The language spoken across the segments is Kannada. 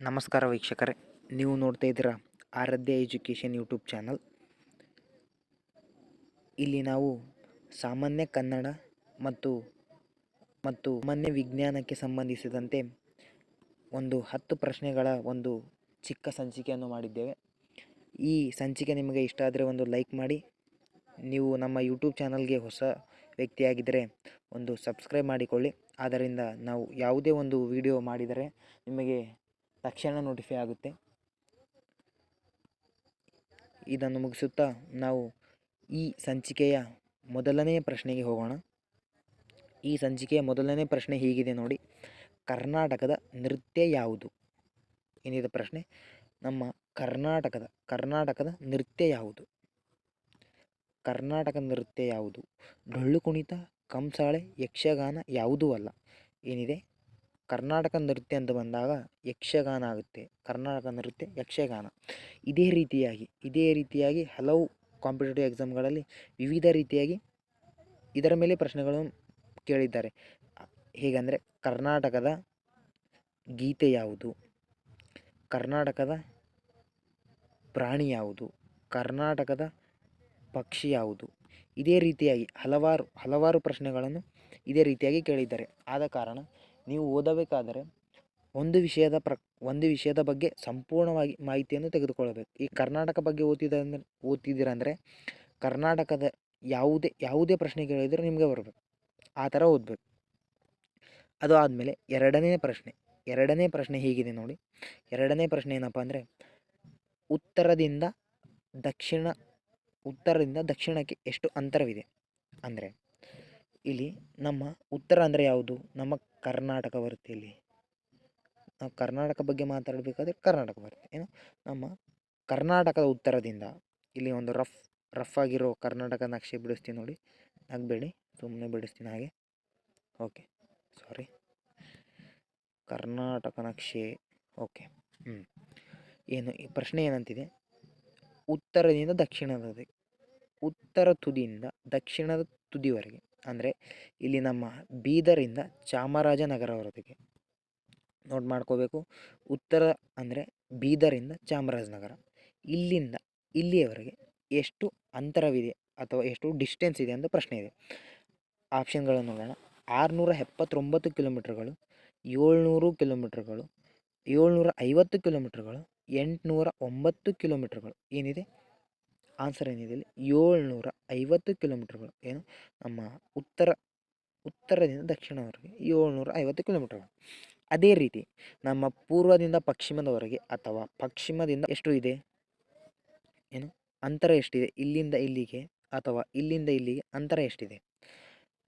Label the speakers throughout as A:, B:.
A: ನಮಸ್ಕಾರ ವೀಕ್ಷಕರೇ, ನೀವು ನೋಡ್ತಾ ಇದ್ದೀರಾ ಆರಾಧ್ಯ ಎಜುಕೇಷನ್ ಯೂಟ್ಯೂಬ್ ಚಾನಲ್. ಇಲ್ಲಿ ನಾವು ಸಾಮಾನ್ಯ ಕನ್ನಡ ಮತ್ತು ಮತ್ತು ಸಾಮಾನ್ಯ ವಿಜ್ಞಾನಕ್ಕೆ ಸಂಬಂಧಿಸಿದಂತೆ ಒಂದು ಹತ್ತು ಪ್ರಶ್ನೆಗಳ ಒಂದು ಚಿಕ್ಕ ಸಂಚಿಕೆಯನ್ನು ಮಾಡಿದ್ದೇವೆ. ಈ ಸಂಚಿಕೆ ನಿಮಗೆ ಇಷ್ಟ ಆದರೆ ಒಂದು ಲೈಕ್ ಮಾಡಿ, ನೀವು ನಮ್ಮ ಯೂಟ್ಯೂಬ್ ಚಾನಲ್ಗೆ ಹೊಸ ವ್ಯಕ್ತಿಯಾಗಿದ್ದರೆ ಒಂದು ಸಬ್ಸ್ಕ್ರೈಬ್ ಮಾಡಿಕೊಳ್ಳಿ. ಆದ್ದರಿಂದ ನಾವು ಯಾವುದೇ ಒಂದು ವಿಡಿಯೋ ಮಾಡಿದರೆ ನಿಮಗೆ ತಕ್ಷಣ ನೋಟಿಫೈ ಆಗುತ್ತೆ. ಇದನ್ನು ಮುಗಿಸುತ್ತಾ ನಾವು ಈ ಸಂಚಿಕೆಯ ಮೊದಲನೆಯ ಪ್ರಶ್ನೆಗೆ ಹೋಗೋಣ. ಈ ಸಂಚಿಕೆಯ ಮೊದಲನೇ ಪ್ರಶ್ನೆ ಹೀಗಿದೆ ನೋಡಿ. ಕರ್ನಾಟಕದ ನೃತ್ಯ ಯಾವುದು? ಏನಿದೆ ಪ್ರಶ್ನೆ? ನಮ್ಮ ಕರ್ನಾಟಕದ ಕರ್ನಾಟಕದ ನೃತ್ಯ ಯಾವುದು? ಕರ್ನಾಟಕ ನೃತ್ಯ ಯಾವುದು? ಡೊಳ್ಳು ಕುಣಿತ, ಕಂಸಾಳೆ, ಯಕ್ಷಗಾನ ಯಾವುದೂ ಅಲ್ಲ. ಏನಿದೆ? ಕರ್ನಾಟಕ ನೃತ್ಯ ಅಂತ ಬಂದಾಗ ಯಕ್ಷಗಾನ ಆಗುತ್ತೆ. ಕರ್ನಾಟಕ ನೃತ್ಯ ಯಕ್ಷಗಾನ. ಇದೇ ರೀತಿಯಾಗಿ ಇದೇ ರೀತಿಯಾಗಿ ಹಲವು ಕಾಂಪಿಟೇಟಿವ್ ಎಕ್ಸಾಮ್ಗಳಲ್ಲಿ ವಿವಿಧ ರೀತಿಯಾಗಿ ಇದರ ಮೇಲೆ ಪ್ರಶ್ನೆಗಳನ್ನು ಕೇಳಿದ್ದಾರೆ. ಹೇಗೆಂದರೆ ಕರ್ನಾಟಕದ ಗೀತೆ ಯಾವುದು? ಕರ್ನಾಟಕದ ಪ್ರಾಣಿ ಯಾವುದು? ಕರ್ನಾಟಕದ ಪಕ್ಷಿ ಯಾವುದು? ಇದೇ ರೀತಿಯಾಗಿ ಹಲವಾರು ಹಲವಾರು ಪ್ರಶ್ನೆಗಳನ್ನು ಇದೇ ರೀತಿಯಾಗಿ ಕೇಳಿದ್ದಾರೆ. ಆದ ಕಾರಣ ನೀವು ಓದಬೇಕಾದರೆ ಒಂದು ವಿಷಯದ ಪ್ರ, ಒಂದು ವಿಷಯದ ಬಗ್ಗೆ ಸಂಪೂರ್ಣವಾಗಿ ಮಾಹಿತಿಯನ್ನು ತೆಗೆದುಕೊಳ್ಳಬೇಕು. ಈ ಕರ್ನಾಟಕ ಬಗ್ಗೆ ಓದ್ತಿದ್ದ ಅಂದರೆ ಕರ್ನಾಟಕದ ಯಾವುದೇ ಯಾವುದೇ ಪ್ರಶ್ನೆ ಕೇಳಿದರೆ ನಿಮಗೆ ಬರಬೇಕು. ಆ ಥರ ಓದಬೇಕು. ಅದು ಆದಮೇಲೆ ಎರಡನೇ ಪ್ರಶ್ನೆ ಎರಡನೇ ಪ್ರಶ್ನೆ ಹೀಗಿದೆ ನೋಡಿ. ಎರಡನೇ ಪ್ರಶ್ನೆ ಏನಪ್ಪ ಅಂದರೆ, ಉತ್ತರದಿಂದ ದಕ್ಷಿಣ, ಉತ್ತರದಿಂದ ದಕ್ಷಿಣಕ್ಕೆ ಎಷ್ಟು ಅಂತರವಿದೆ? ಅಂದರೆ, ಇಲ್ಲಿ ನಮ್ಮ ಉತ್ತರ ಅಂದರೆ ಯಾವುದು? ನಮ್ಮ ಕರ್ನಾಟಕ ಬರುತ್ತೆ ಇಲ್ಲಿ. ನಾವು ಕರ್ನಾಟಕ ಬಗ್ಗೆ ಮಾತಾಡಬೇಕಾದ್ರೆ ಕರ್ನಾಟಕ ಬರುತ್ತೆ. ಏನು? ನಮ್ಮ ಕರ್ನಾಟಕದ ಉತ್ತರದಿಂದ ಇಲ್ಲಿ ಒಂದು ರಫ್ ರಫ್ ಆಗಿರೋ ಕರ್ನಾಟಕ ನಕ್ಷೆ ಬಿಡಿಸ್ತೀನಿ ನೋಡಿ. ಆಗಬೇಡಿ ಸುಮ್ಮನೆ ಬಿಡಿಸ್ತೀನಿ ಹಾಗೆ. ಓಕೆ, ಸಾರಿ. ಕರ್ನಾಟಕ ನಕ್ಷೆ, ಓಕೆ ಏನು, ಈ ಪ್ರಶ್ನೆ ಏನಂತಿದೆ? ಉತ್ತರದಿಂದ ದಕ್ಷಿಣದ, ಉತ್ತರ ತುದಿಯಿಂದ ದಕ್ಷಿಣದ ತುದಿವರೆಗೆ. ಅಂದರೆ ಇಲ್ಲಿ ನಮ್ಮ ಬೀದರಿಂದ ಚಾಮರಾಜನಗರವರೆಗೆ. ನೋಟ್ ಮಾಡ್ಕೋಬೇಕು. ಉತ್ತರ ಅಂದರೆ ಬೀದರಿಂದ ಚಾಮರಾಜನಗರ. ಇಲ್ಲಿಂದ ಇಲ್ಲಿಯವರೆಗೆ ಎಷ್ಟು ಅಂತರವಿದೆ ಅಥವಾ ಎಷ್ಟು ಡಿಸ್ಟೆನ್ಸ್ ಇದೆ ಅಂತ ಪ್ರಶ್ನೆ ಇದೆ. ಆಪ್ಷನ್ಗಳನ್ನು ನೋಡೋಣ. ಆರುನೂರ ಎಪ್ಪತ್ತೊಂಬತ್ತು ಕಿಲೋಮೀಟ್ರ್ಗಳು, ಏಳ್ನೂರು ಕಿಲೋಮೀಟ್ರ್ಗಳು, ಏಳ್ನೂರ ಐವತ್ತು ಕಿಲೋಮೀಟ್ರ್ಗಳು, ಎಂಟುನೂರ ಒಂಬತ್ತು ಕಿಲೋಮೀಟ್ರ್ಗಳು ಏನಿದೆ? ಆನ್ಸರ್ ಏನಿದೆ ಇಲ್ಲಿ? ಏಳ್ನೂರ ಐವತ್ತು ಕಿಲೋಮೀಟ್ರ್ಗಳು ಏನು? ನಮ್ಮ ಉತ್ತರ, ಉತ್ತರದಿಂದ ದಕ್ಷಿಣವರೆಗೆ ಏಳ್ನೂರ ಐವತ್ತು ಕಿಲೋಮೀಟ್ರ್ಗಳು ಅದೇ ರೀತಿ ನಮ್ಮ ಪೂರ್ವದಿಂದ ಪಶ್ಚಿಮದವರೆಗೆ ಅಥವಾ ಪಶ್ಚಿಮದಿಂದ ಎಷ್ಟು ಇದೆ? ಏನು? ಅಂತರ ಎಷ್ಟಿದೆ? ಇಲ್ಲಿಂದ ಇಲ್ಲಿಗೆ ಅಥವಾ ಇಲ್ಲಿಂದ ಇಲ್ಲಿಗೆ ಅಂತರ ಎಷ್ಟಿದೆ?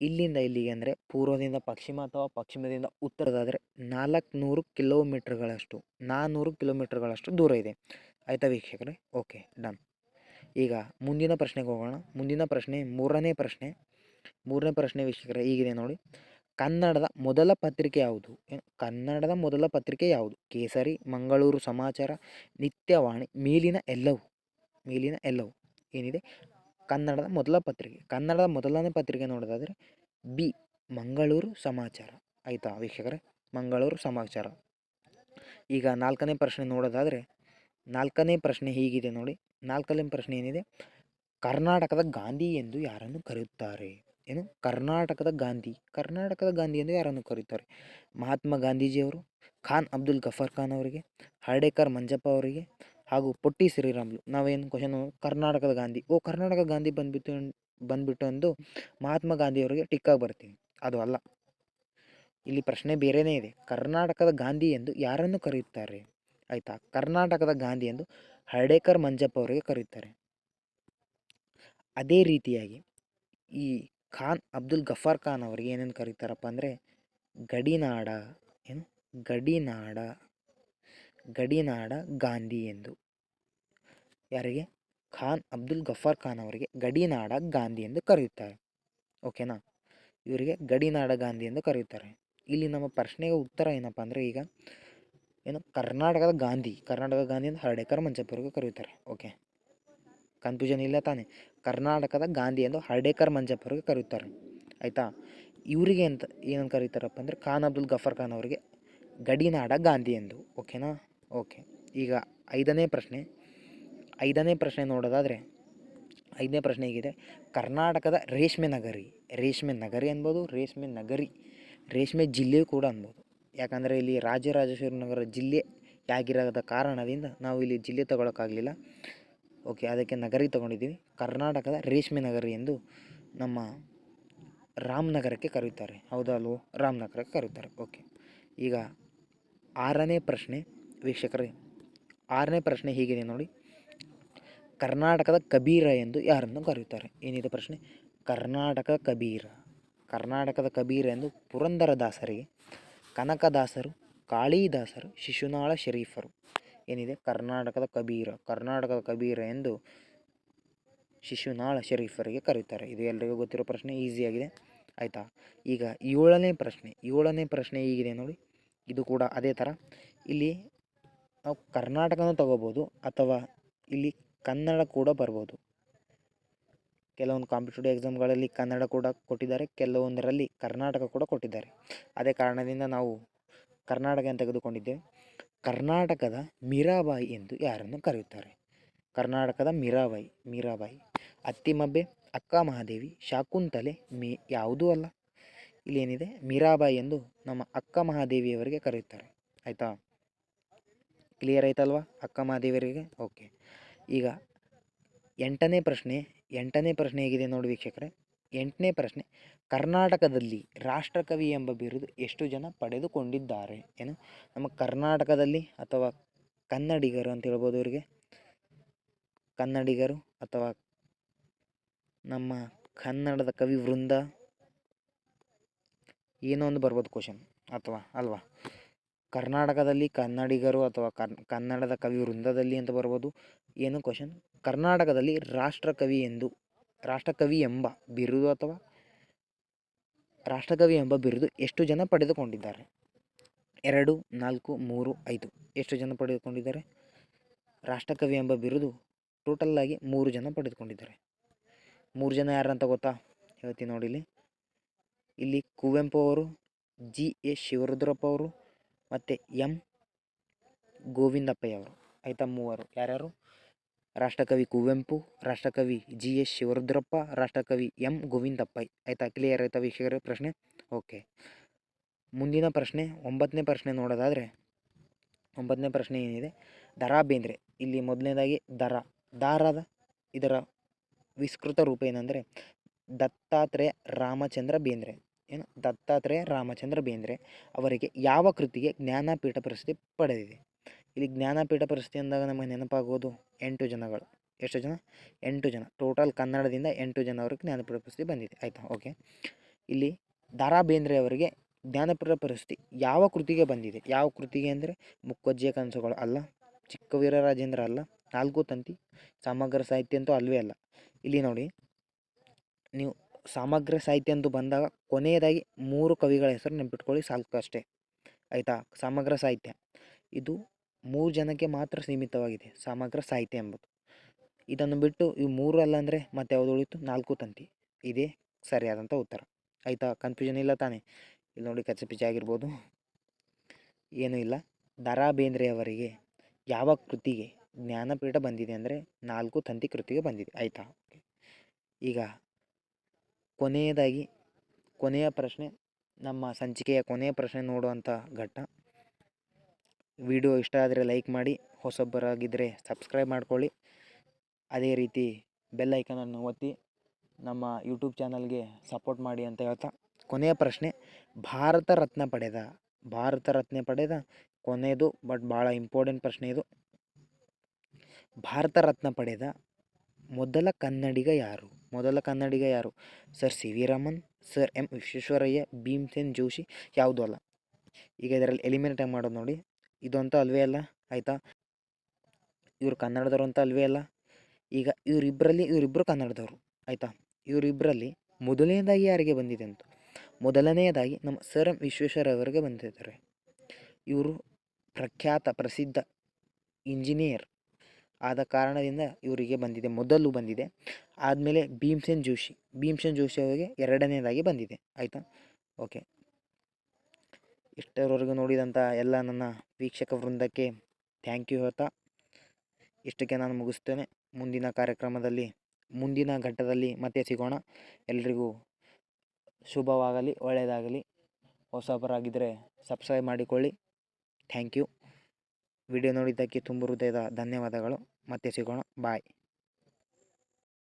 A: ಇಲ್ಲಿಂದ ಇಲ್ಲಿಗೆ ಅಂದರೆ ಪೂರ್ವದಿಂದ ಪಶ್ಚಿಮ ಅಥವಾ ಪಶ್ಚಿಮದಿಂದ ಉತ್ತರದಾದರೆ ನಾಲ್ಕುನೂರು ಕಿಲೋಮೀಟ್ರ್ಗಳಷ್ಟು ನಾನ್ನೂರು ಕಿಲೋಮೀಟ್ರ್ಗಳಷ್ಟು ದೂರ ಇದೆ. ಆಯಿತಾ ವೀಕ್ಷಕರೇ? ಓಕೆ ಡನ್ ಈಗ ಮುಂದಿನ ಪ್ರಶ್ನೆಗೆ ಹೋಗೋಣ. ಮುಂದಿನ ಪ್ರಶ್ನೆ, ಮೂರನೇ ಪ್ರಶ್ನೆ. ಮೂರನೇ ಪ್ರಶ್ನೆ ವೀಕ್ಷಕರೇ, ಈಗಿದೆ ನೋಡಿ. ಕನ್ನಡದ ಮೊದಲ ಪತ್ರಿಕೆ ಯಾವುದು? ಕನ್ನಡದ ಮೊದಲ ಪತ್ರಿಕೆ ಯಾವುದು? ಕೇಸರಿ, ಮಂಗಳೂರು ಸಮಾಚಾರ, ನಿತ್ಯವಾಣಿ, ಮೇಲಿನ ಎಲ್ಲವು. ಮೇಲಿನ ಎಲ್ಲವು. ಏನಿದೆ? ಕನ್ನಡದ ಮೊದಲ ಪತ್ರಿಕೆ. ಕನ್ನಡದ ಮೊದಲನೇ ಪತ್ರಿಕೆ ನೋಡೋದಾದರೆ, ಬಿ, ಮಂಗಳೂರು ಸಮಾಚಾರ. ಆಯಿತಾ ವೀಕ್ಷಕರೇ? ಮಂಗಳೂರು ಸಮಾಚಾರ. ಈಗ ನಾಲ್ಕನೇ ಪ್ರಶ್ನೆ ನೋಡೋದಾದರೆ, ನಾಲ್ಕನೇ ಪ್ರಶ್ನೆ ಹೀಗಿದೆ ನೋಡಿ. ನಾಲ್ಕನೇ ಪ್ರಶ್ನೆ ಏನಿದೆ? ಕರ್ನಾಟಕದ ಗಾಂಧಿ ಎಂದು ಯಾರನ್ನು ಕರೆಯುತ್ತಾರೆ? ಏನು? ಕರ್ನಾಟಕದ ಗಾಂಧಿ. ಕರ್ನಾಟಕದ ಗಾಂಧಿ ಎಂದು ಯಾರನ್ನು ಕರೆಯುತ್ತಾರೆ? ಮಹಾತ್ಮ ಗಾಂಧೀಜಿಯವರು, ಖಾನ್ ಅಬ್ದುಲ್ ಗಫರ್ ಖಾನ್ ಅವರಿಗೆ, ಹರ್ಡೇಕರ್ ಮಂಜಪ್ಪ ಅವರಿಗೆ ಹಾಗೂ ಪೊಟ್ಟಿ ಶ್ರೀರಾಮುಲು. ನಾವೇನು ಕ್ವಶನ್ ಕರ್ನಾಟಕದ ಗಾಂಧಿ. ಓ, ಕರ್ನಾಟಕ ಗಾಂಧಿ ಬಂದ್ಬಿಟ್ಟು ಬಂದ್ಬಿಟ್ಟು ಎಂದು ಮಹಾತ್ಮ ಗಾಂಧಿಯವರಿಗೆ ಟಿಕ್ಕಾಗಿ ಬರ್ತೀವಿ ಅದು ಅಲ್ಲ. ಇಲ್ಲಿ ಪ್ರಶ್ನೆ ಬೇರೆಯೇ ಇದೆ. ಕರ್ನಾಟಕದ ಗಾಂಧಿ ಎಂದು ಯಾರನ್ನು ಕರೆಯುತ್ತಾರೆ? ಆಯಿತಾ? ಕರ್ನಾಟಕದ ಗಾಂಧಿ ಎಂದು ಹರ್ಡೇಕರ್ ಮಂಜಪ್ಪ ಅವರಿಗೆ ಕರೆಯುತ್ತಾರೆ ಅದೇ ರೀತಿಯಾಗಿ ಈ ಖಾನ್ ಅಬ್ದುಲ್ ಗಫಾರ್ ಖಾನ್ ಅವರಿಗೆ ಏನೇನು ಕರೀತಾರಪ್ಪ ಅಂದರೆ, ಗಡಿನಾಡ ಏನು? ಗಡಿನಾಡ ಗಡಿನಾಡ ಗಾಂಧಿ ಎಂದು. ಯಾರಿಗೆ? ಖಾನ್ ಅಬ್ದುಲ್ ಗಫಾರ್ ಖಾನ್ ಅವರಿಗೆ ಗಡಿನಾಡ ಗಾಂಧಿ ಎಂದು ಕರೆಯುತ್ತಾರೆ ಓಕೆನಾ? ಇವರಿಗೆ ಗಡಿನಾಡ ಗಾಂಧಿ ಎಂದು ಕರೆಯುತ್ತಾರೆ ಇಲ್ಲಿ ನಮ್ಮ ಪ್ರಶ್ನೆಗೆ ಉತ್ತರ ಏನಪ್ಪ ಅಂದರೆ ಈಗ ಏನು ಕರ್ನಾಟಕದ ಗಾಂಧಿ ಕರ್ನಾಟಕದ ಗಾಂಧಿ ಅಂತ ಹರ್ಡೇಕರ್ ಮಂಜಪ್ಪವ್ರಿಗೆ ಕರೀತಾರೆ ಓಕೆ ಕನ್ಫ್ಯೂಷನ್ ಇಲ್ಲ ತಾನೆ? ಕರ್ನಾಟಕದ ಗಾಂಧಿ ಎಂದು ಹರ್ಡೇಕರ್ ಮಂಜಪ್ಪವ್ರಿಗೆ ಕರೆಯುತ್ತಾರೆ ಆಯಿತಾ? ಇವರಿಗೆ ಅಂತ ಏನಂತ ಕರೀತಾರಪ್ಪ ಅಂದರೆ ಖಾನ್ ಅಬ್ದುಲ್ ಗಫರ್ ಖಾನ್ ಅವರಿಗೆ ಗಡಿನಾಡ ಗಾಂಧಿ ಎಂದು ಓಕೆನಾ ಓಕೆ ಈಗ ಐದನೇ ಪ್ರಶ್ನೆ ಐದನೇ ಪ್ರಶ್ನೆ ನೋಡೋದಾದರೆ, ಐದನೇ ಪ್ರಶ್ನೆ ಹೇಗಿದೆ, ಕರ್ನಾಟಕದ ರೇಷ್ಮೆ ನಗರಿ ರೇಷ್ಮೆ ನಗರಿ ಅನ್ಬೋದು, ರೇಷ್ಮೆ ನಗರಿ, ರೇಷ್ಮೆ ಜಿಲ್ಲೆಯೂ ಕೂಡ ಅನ್ಬೋದು. ಯಾಕಂದರೆ ಇಲ್ಲಿ ರಾಜರಾಜೇಶ್ವರಿ ನಗರ ಜಿಲ್ಲೆ ಆಗಿರೋದ ಕಾರಣದಿಂದ ನಾವು ಇಲ್ಲಿ ಜಿಲ್ಲೆ ತಗೊಳಕ್ಕಾಗಲಿಲ್ಲ. ಓಕೆ ಅದಕ್ಕೆ ನಗರಿ ತಗೊಂಡಿದ್ದೀವಿ. ಕರ್ನಾಟಕದ ರೇಷ್ಮೆ ನಗರಿ ಎಂದು ನಮ್ಮ ರಾಮನಗರಕ್ಕೆ ಕರೆಯುತ್ತಾರೆ ಹೌದಾ ಅಲ್ವೋ ರಾಮನಗರಕ್ಕೆ ಕರೆಯುತ್ತಾರೆ ಓಕೆ ಈಗ ಆರನೇ ಪ್ರಶ್ನೆ ವೀಕ್ಷಕರೇ, ಆರನೇ ಪ್ರಶ್ನೆ ಹೀಗಿದೆ ನೋಡಿ. ಕರ್ನಾಟಕದ ಕಬೀರ ಎಂದು ಯಾರನ್ನು ಕರೆಯುತ್ತಾರೆ ಏನಿದೆ ಪ್ರಶ್ನೆ? ಕರ್ನಾಟಕ ಕಬೀರ. ಕರ್ನಾಟಕದ ಕಬೀರ ಎಂದು ಪುರಂದರದಾಸರಿಗೆ. ಕನಕದಾಸರು, ಕಾಳಿದಾಸರು, ಶಿಶುನಾಳ ಶರೀಫರು. ಏನಿದೆ? ಕರ್ನಾಟಕದ ಕಬೀರ. ಕರ್ನಾಟಕದ ಕಬೀರ ಎಂದು ಶಿಶುನಾಳ ಶರೀಫರಿಗೆ ಕರೆಯುತ್ತಾರೆ ಇದು ಎಲ್ಲರಿಗೂ ಗೊತ್ತಿರೋ ಪ್ರಶ್ನೆ ಈಸಿಯಾಗಿದೆ ಆಯಿತಾ? ಈಗ ಏಳನೇ ಪ್ರಶ್ನೆ. ಏಳನೇ ಪ್ರಶ್ನೆ ಈಗಿದೆ ನೋಡಿ. ಇದು ಕೂಡ ಅದೇ ಥರ ಇಲ್ಲಿ ನಾವು ಕರ್ನಾಟಕನೂ ತಗೋಬೋದು ಅಥವಾ ಇಲ್ಲಿ ಕನ್ನಡ ಕೂಡ ಬರ್ಬೋದು. ಕೆಲವೊಂದು ಕಾಂಪಿಟೇಟಿವ್ ಎಕ್ಸಾಮ್ಗಳಲ್ಲಿ ಕನ್ನಡ ಕೂಡ ಕೊಟ್ಟಿದ್ದಾರೆ, ಕೆಲವೊಂದರಲ್ಲಿ ಕರ್ನಾಟಕ ಕೂಡ ಕೊಟ್ಟಿದ್ದಾರೆ. ಅದೇ ಕಾರಣದಿಂದ ನಾವು ಕರ್ನಾಟಕ ತೆಗೆದುಕೊಂಡಿದ್ದೇವೆ. ಕರ್ನಾಟಕದ ಮೀರಾಬಾಯಿ ಎಂದು ಯಾರನ್ನು ಕರೆಯುತ್ತಾರೆ? ಕರ್ನಾಟಕದ ಮೀರಾಬಾಯಿ ಮೀರಾಬಾಯಿ, ಅತ್ತಿಮಬ್ಬೆ, ಅಕ್ಕ ಮಹಾದೇವಿ, ಶಾಕುಂತಲೆ, ಮೇ ಯಾವುದೂ ಅಲ್ಲ. ಇಲ್ಲೇನಿದೆ? ಮೀರಾಬಾಯಿ ಎಂದು ನಮ್ಮ ಅಕ್ಕ ಮಹಾದೇವಿಯವರಿಗೆ ಕರೆಯುತ್ತಾರೆ. ಆಯಿತಾ? ಕ್ಲಿಯರ್ ಆಯ್ತಲ್ವಾ? ಅಕ್ಕ ಮಹಾದೇವಿಯರಿಗೆ ಓಕೆ ಈಗ ಎಂಟನೇ ಪ್ರಶ್ನೆ ಎಂಟನೇ ಪ್ರಶ್ನೆ ಹೇಗಿದೆ ನೋಡಿ ವೀಕ್ಷಕರೇ. ಎಂಟನೇ ಪ್ರಶ್ನೆ, ಕರ್ನಾಟಕದಲ್ಲಿ ರಾಷ್ಟ್ರಕವಿ ಎಂಬ ಬಿರುದು ಎಷ್ಟು ಜನ ಪಡೆದುಕೊಂಡಿದ್ದಾರೆ? ಏನು? ನಮ್ಮ ಕರ್ನಾಟಕದಲ್ಲಿ ಅಥವಾ ಕನ್ನಡಿಗರು ಅಂತ ಹೇಳ್ಬೋದು ಇವರಿಗೆ ಕನ್ನಡಿಗರು ಅಥವಾ ನಮ್ಮ ಕನ್ನಡದ ಕವಿ ವೃಂದ ಏನೋ ಒಂದು ಬರ್ಬೋದು ಕ್ವಶನ್ ಅಥವಾ ಅಲ್ವಾ? ಕರ್ನಾಟಕದಲ್ಲಿ ಕನ್ನಡಿಗರು ಅಥವಾ ಕನ್, ಕನ್ನಡದ ಕವಿ ವೃಂದದಲ್ಲಿ ಅಂತ ಬರ್ಬೋದು. ಏನು ಕ್ವಶನ್ ಕರ್ನಾಟಕದಲ್ಲಿ ರಾಷ್ಟ್ರಕವಿ ಎಂದು, ರಾಷ್ಟ್ರಕವಿ ಎಂಬ ಬಿರುದು ಅಥವಾ ರಾಷ್ಟ್ರಕವಿ ಎಂಬ ಬಿರುದು ಎಷ್ಟು ಜನ ಪಡೆದುಕೊಂಡಿದ್ದಾರೆ? ಎರಡು, ನಾಲ್ಕು, ಮೂರು, ಐದು. ಎಷ್ಟು ಜನ ಪಡೆದುಕೊಂಡಿದ್ದಾರೆ? ರಾಷ್ಟ್ರಕವಿ ಎಂಬ ಬಿರುದು ಟೋಟಲ್ಲಾಗಿ ಮೂರು ಜನ ಪಡೆದುಕೊಂಡಿದ್ದಾರೆ. ಮೂರು ಜನ ಯಾರಂತ ಗೊತ್ತಾ? ಹೇಳ್ತೀನಿ ನೋಡಿ ಇಲ್ಲಿ ಇಲ್ಲಿ ಕುವೆಂಪು ಅವರು ಜಿ ಎ ಶಿವರುದ್ರಪ್ಪ ಅವರು ಮತ್ತು ಎಂ. ಗೋವಿಂದಪ್ಪಯ್ಯ ಅವರು. ಆಯಿತಾ, ಮೂವರು. ಯಾರ್ಯಾರು? ರಾಷ್ಟ್ರಕವಿ ಕುವೆಂಪು, ರಾಷ್ಟ್ರಕವಿ ಜಿ ಎಸ್ ಶಿವರುದ್ರಪ್ಪ, ರಾಷ್ಟ್ರಕವಿ ಎಂ ಗೋವಿಂದಪ್ಪಯ್ ಆಯ್ತಾ? ಕ್ಲಿಯರ್ ಆಯಿತಾ ವೀಕ್ಷಕರ ಪ್ರಶ್ನೆ? ಓಕೆ ಮುಂದಿನ ಪ್ರಶ್ನೆ, ಒಂಬತ್ತನೇ ಪ್ರಶ್ನೆ ನೋಡೋದಾದರೆ, ಒಂಬತ್ತನೇ ಪ್ರಶ್ನೆ ಏನಿದೆ? ದರಾ ಬೇಂದ್ರೆ. ಇಲ್ಲಿ ಮೊದಲನೇದಾಗಿ ದರ. ದಾರದ ಇದರ ವಿಸ್ತೃತ ರೂಪ ಏನಂದರೆ, ದತ್ತಾತ್ರೇಯ ರಾಮಚಂದ್ರ ಬೇಂದ್ರೆ. ಏನು? ದತ್ತಾತ್ರೇಯ ರಾಮಚಂದ್ರ ಬೇಂದ್ರೆ ಅವರಿಗೆ ಯಾವ ಕೃತಿಗೆ ಜ್ಞಾನಪೀಠ ಪ್ರಶಸ್ತಿ ಪಡೆದಿದೆ? ಇಲ್ಲಿ ಜ್ಞಾನಪೀಠ ಪ್ರಶಸ್ತಿ ಅಂದಾಗ ನಮಗೆ ನೆನಪಾಗೋದು ಎಂಟು ಜನಗಳು. ಎಷ್ಟು ಜನ? ಎಂಟು ಜನ. ಟೋಟಲ್ ಕನ್ನಡದಿಂದ ಎಂಟು ಜನ ಅವ್ರಿಗೆ ಜ್ಞಾನಪೀಠ ಪ್ರಶಸ್ತಿ ಬಂದಿದೆ. ಆಯಿತಾ? ಓಕೆ ಇಲ್ಲಿ ದಾರಾ ಬೇಂದ್ರೆ ಅವರಿಗೆ ಜ್ಞಾನಪೀಠ ಪ್ರಶಸ್ತಿ ಯಾವ ಕೃತಿಗೆ ಬಂದಿದೆ? ಯಾವ ಕೃತಿಗೆ ಅಂದರೆ ಮುಕ್ಕಜ್ಜಿಯ ಕನಸುಗಳು ಅಲ್ಲ, ಚಿಕ್ಕ ವೀರರಾಜೇಂದ್ರ ಅಲ್ಲ, ನಾಲ್ಕು ತಂತಿ, ಸಮಗ್ರ ಸಾಹಿತ್ಯ ಅಂತೂ ಅಲ್ಲವೇ ಅಲ್ಲ. ಇಲ್ಲಿ ನೋಡಿ, ನೀವು ಸಮಗ್ರ ಸಾಹಿತ್ಯ ಅಂತೂ ಬಂದಾಗ ಕೊನೆಯದಾಗಿ ಮೂರು ಕವಿಗಳ ಹೆಸರು ನೆನಪಿಟ್ಕೊಳ್ಳಿ ಸಾಕು ಅಷ್ಟೇ. ಆಯಿತಾ? ಸಮಗ್ರ ಸಾಹಿತ್ಯ. ಇದು ಮೂರು ಜನಕ್ಕೆ ಮಾತ್ರ ಸೀಮಿತವಾಗಿದೆ ಸಮಗ್ರ ಸಾಹಿತ್ಯ ಎಂಬುದು. ಇದನ್ನು ಬಿಟ್ಟು ಇವು ಮೂರು ಅಲ್ಲ ಅಂದರೆ ಮತ್ತೆ ಯಾವುದು ಉಳಿತು? ನಾಲ್ಕು ತಂತಿ. ಇದೇ ಸರಿಯಾದಂಥ ಉತ್ತರ. ಆಯಿತಾ? ಕನ್ಫ್ಯೂಷನ್ ಇಲ್ಲ ತಾನೇ? ಇಲ್ಲಿ ನೋಡಿ ಕಚ್ಚ ಪಿಚ್ಚೆ ಆಗಿರ್ಬೋದು. ಏನೂ ಇಲ್ಲ. ದರಾ ಬೇಂದ್ರೆ ಅವರಿಗೆ ಯಾವ ಕೃತಿಗೆ ಜ್ಞಾನಪೀಠ ಬಂದಿದೆ ಅಂದರೆ ನಾಲ್ಕು ತಂತಿ ಕೃತಿಗೆ ಬಂದಿದೆ. ಆಯಿತಾ? ಈಗ ಕೊನೆಯದಾಗಿ ಕೊನೆಯ ಪ್ರಶ್ನೆ, ನಮ್ಮ ಸಂಚಿಕೆಯ ಕೊನೆಯ ಪ್ರಶ್ನೆ ನೋಡುವಂಥ ಘಟ್ಟ. ವಿಡಿಯೋ ಇಷ್ಟ ಆದರೆ ಲೈಕ್ ಮಾಡಿ ಹೊಸೊಬ್ಬರಾಗಿದ್ದರೆ ಸಬ್ಸ್ಕ್ರೈಬ್ ಮಾಡ್ಕೊಳ್ಳಿ. ಅದೇ ರೀತಿ ಬೆಲ್ ಐಕನನ್ನು ಒತ್ತಿ, ನಮ್ಮ ಯೂಟ್ಯೂಬ್ ಚಾನಲ್ಗೆ ಸಪೋರ್ಟ್ ಮಾಡಿ ಅಂತ ಹೇಳ್ತಾ, ಕೊನೆಯ ಪ್ರಶ್ನೆ, ಭಾರತ ರತ್ನ ಪಡೆದ? ಭಾರತ ರತ್ನ ಪಡೆದ? ಕೊನೆಯದು, ಬಟ್ ಭಾಳ ಇಂಪಾರ್ಟೆಂಟ್ ಪ್ರಶ್ನೆ ಇದು. ಭಾರತ ರತ್ನ ಪಡೆದ ಮೊದಲ ಕನ್ನಡಿಗ ಯಾರು? ಮೊದಲ ಕನ್ನಡಿಗ ಯಾರು? Sir C V Raman, sir M Visvesvaraya, Bhimsen Joshi, ಯಾವುದೂ ಅಲ್ಲ. ಈಗ ಇದರಲ್ಲಿ ಎಲಿಮಿನೇಟ್ ಮಾಡೋದು ನೋಡಿ. ಇದು ಅಂತೂ ಅಲ್ವೇ ಅಲ್ಲ, ಆಯಿತಾ? ಇವರು ಕನ್ನಡದವ್ರು ಅಂತ ಅಲ್ವೇ ಅಲ್ಲ. ಈಗ ಇವರಿಬ್ಬರಲ್ಲಿ ಇವರಿಬ್ಬರು ಕನ್ನಡದವರು, ಆಯಿತಾ? ಇವರಿಬ್ಬರಲ್ಲಿ ಮೊದಲನೇದಾಗಿ ಯಾರಿಗೆ ಬಂದಿದೆ ಅಂತ? ಮೊದಲನೆಯದಾಗಿ ನಮ್ಮ ಸರ್ ಎಂ ವಿಶ್ವೇಶ್ವರಯ್ಯವರಿಗೆ ಬಂದಿದ್ದಾರೆ. ಇವರು ಪ್ರಖ್ಯಾತ, ಪ್ರಸಿದ್ಧ ಇಂಜಿನಿಯರ್ ಆದ ಕಾರಣದಿಂದ ಇವರಿಗೆ ಬಂದಿದೆ, ಮೊದಲು ಬಂದಿದೆ. ಆದಮೇಲೆ ಭೀಮ್ಸೇನ್ ಜೋಶಿ ಭೀಮ್ಸೇನ್ ಜೋಶಿ ಅವರಿಗೆ ಎರಡನೇದಾಗಿ ಬಂದಿದೆ, ಆಯಿತಾ? ಓಕೆ. ಇಷ್ಟರವರೆಗೂ ನೋಡಿದಂಥ ಎಲ್ಲ ನನ್ನ ವೀಕ್ಷಕ ವೃಂದಕ್ಕೆ ಥ್ಯಾಂಕ್ ಯು ಹೇಳ್ತಾ, ಇಷ್ಟಕ್ಕೆ ನಾನು ಮುಗಿಸ್ತೇನೆ. ಮುಂದಿನ ಕಾರ್ಯಕ್ರಮದಲ್ಲಿ, ಮುಂದಿನ ಘಟ್ಟದಲ್ಲಿ ಮತ್ತೆ ಸಿಗೋಣ. ಎಲ್ರಿಗೂ ಶುಭವಾಗಲಿ, ಒಳ್ಳೆಯದಾಗಲಿ. ಹೊಸಬರಾಗಿದ್ದರೆ ಸಬ್ಸ್ಕ್ರೈಬ್ ಮಾಡಿಕೊಳ್ಳಿ. ಥ್ಯಾಂಕ್ ಯು ವಿಡಿಯೋ ನೋಡಿದ್ದಕ್ಕೆ ತುಂಬ ಹೃದಯದ ಧನ್ಯವಾದಗಳು. ಮತ್ತೆ ಸಿಗೋಣ. ಬಾಯ್